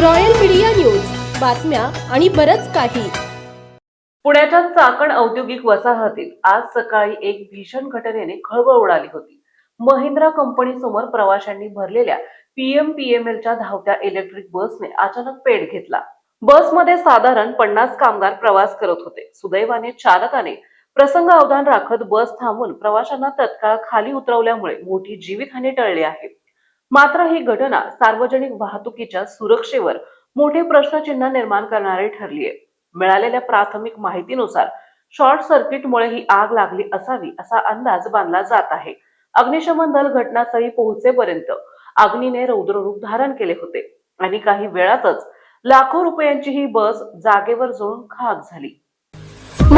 Royal media news. बातम्या आणि बरच काही. पुण्याच्या चाकण औद्योगिक वसाहतीत आज सकाळी एक भीषण घटनेने खळबळ उडाली होती. महिंद्रा कंपनी समोर प्रवाशांनी भरलेल्या पीएमपीएमएलच्या धावत्या इलेक्ट्रिक बसने अचानक पेट घेतला. बसमध्ये साधारण पन्नास कामगार प्रवास करत होते. सुदैवाने चालकाने प्रसंग अवधान राखत बस थांबून प्रवाशांना तत्काळ खाली उतरवल्यामुळे मोठी जीवितहानी टळली आहे. मात्र ही घटना सार्वजनिक वाहतुकीच्या सुरक्षेवर मोठे प्रश्नचिन्ह निर्माण करणारी ठरली आहे. मिळालेल्या प्राथमिक माहितीनुसार शॉर्ट सर्किटमुळे ही आग लागली असावी असा अंदाज बांधला जात आहे. अग्निशमन दल घटनास्थळी पोहोचेपर्यंत अग्नीने रौद्ररूप धारण केले होते आणि काही वेळातच लाखो रुपयांची ही बस जागेवर जळून खाक झाली.